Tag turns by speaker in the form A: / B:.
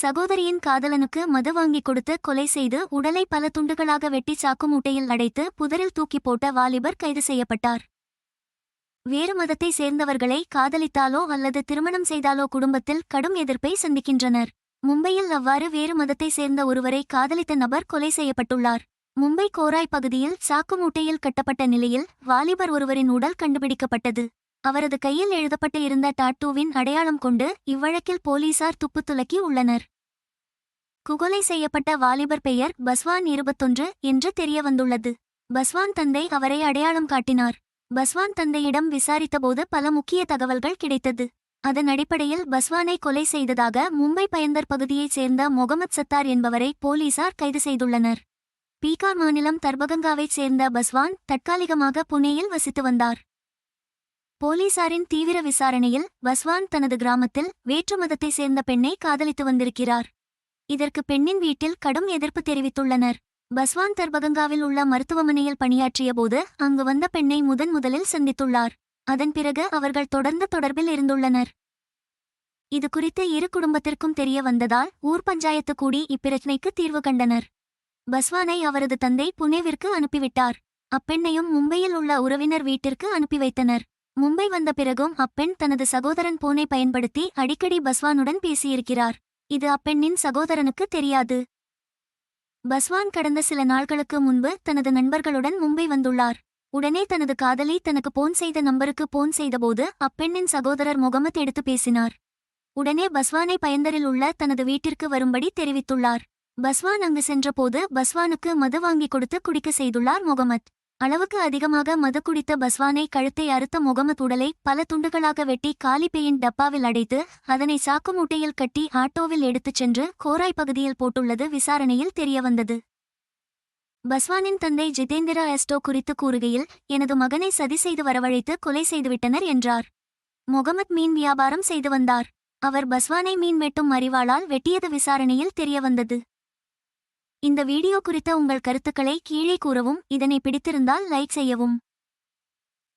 A: சகோதரியின் காதலனுக்கு மது வாங்கி கொடுத்து கொலை செய்து உடலை பல துண்டுகளாக வெட்டி சாக்கு மூட்டையில் அடைத்து புதரில் தூக்கி போட்ட வாலிபர் கைது செய்யப்பட்டார். வேறு மதத்தை சேர்ந்தவர்களை காதலித்தாலோ அல்லது திருமணம் செய்தாலோ குடும்பத்தில் கடும் எதிர்ப்பை சந்திக்கின்றனர். மும்பையில் அவ்வாறு வேறு மதத்தை சேர்ந்த ஒருவரை காதலித்த நபர் கொலை செய்யப்பட்டுள்ளார். மும்பை கோராய் பகுதியில் சாக்கு மூட்டையில் கட்டப்பட்ட நிலையில் வாலிபர் ஒருவரின் உடல் கண்டுபிடிக்கப்பட்டது. அவரது கையில் எழுதப்பட்டு இருந்த டாட்டூவின் அடையாளம் கொண்டு இவ்வழக்கில் போலீசார் துப்பு துலக்கி உள்ளனர். குகொலை செய்யப்பட்ட வாலிபர் பெயர் பஸ்வான் இருபத்தொன்று என்று தெரியவந்துள்ளது. பஸ்வான் தந்தை அவரை அடையாளம் காட்டினார். பஸ்வான் தந்தையிடம் விசாரித்தபோது பல முக்கிய தகவல்கள் கிடைத்தது. அதன் அடிப்படையில் பஸ்வானை கொலை செய்ததாக மும்பை பயந்தர் பகுதியைச் சேர்ந்த முகமது சத்தார் என்பவரை போலீசார் கைது செய்துள்ளனர். பீகார் மாநிலம் தர்பகங்காவைச் சேர்ந்த பஸ்வான் தற்காலிகமாக புனேயில் வசித்து வந்தார். போலீசாரின் தீவிர விசாரணையில் வஸ்வான் தனது கிராமத்தில் வேற்று மதத்தை சேர்ந்த பெண்ணை காதலித்து வந்திருக்கிறார். இதற்கு பெண்ணின் வீட்டில் கடும் எதிர்ப்பு தெரிவித்துள்ளனர். பஸ்வான் தர்பகங்காவில் உள்ள மருத்துவமனையில் பணியாற்றிய போது அங்கு வந்த பெண்ணை முதன் முதலில் சந்தித்துள்ளார். அதன் பிறகு அவர்கள் தொடர்ந்து தொடர்பில் இருந்துள்ளனர். இது குறித்து இரு குடும்பத்திற்கும் தெரிய வந்ததால் ஊர் பஞ்சாயத்து கூடி இப்பிரச்சினைக்கு தீர்வு கண்டனர். பஸ்வானை அவரது தந்தை புனேவிற்கு அனுப்பிவிட்டார். அப்பெண்ணையும் மும்பையில் உள்ள உறவினர் வீட்டிற்கு அனுப்பி வைத்தனர். மும்பை வந்த பிறகும் அப்பெண் தனது சகோதரன் போனை பயன்படுத்தி அடிக்கடி பஸ்வானுடன் பேசியிருக்கிறார். இது அப்பெண்ணின் சகோதரனுக்கு தெரியாது. பஸ்வான் கடந்த சில நாட்களுக்கு முன்பு தனது நண்பர்களுடன் மும்பை வந்துள்ளார். உடனே தனது காதலி தனக்கு போன் செய்த நம்பருக்கு போன் செய்தபோது அப்பெண்ணின் சகோதரர் முகமத் எடுத்து பேசினார். உடனே பஸ்வானை பயந்தரில் உள்ள தனது வீட்டிற்கு வரும்படி தெரிவித்துள்ளார். பஸ்வான் அங்கு சென்றபோது பஸ்வானுக்கு மது வாங்கி கொடுத்து குடிக்க செய்துள்ளார் முகமத். அளவுக்கு அதிகமாக மது குடித்த பஸ்வானை கழுத்தை அறுத்த முகமத் உடலை பல துண்டுகளாக வெட்டி காலிப்பேயின் டப்பாவில் அடைத்து அதனை சாக்கு மூட்டையில் கட்டி ஆட்டோவில் எடுத்துச் சென்று கோராய் பகுதியில் போட்டுள்ளது விசாரணையில் தெரியவந்தது. பஸ்வானின் தந்தை ஜிதேந்திர எஸ்டோ குறித்து கூறுகையில் எனது மகனை சதி செய்து வரவழைத்து கொலை செய்துவிட்டனர் என்றார். முகமத் மீன் வியாபாரம் செய்து வந்தார். அவர் பஸ்வானை மீன் வெட்டும் அறிவாளால் வெட்டியது விசாரணையில் தெரியவந்தது. இந்த வீடியோ குறித்த உங்கள் கருத்துக்களை கீழே கூறவும் இதனை பிடித்திருந்தால் லைக் செய்யவும்.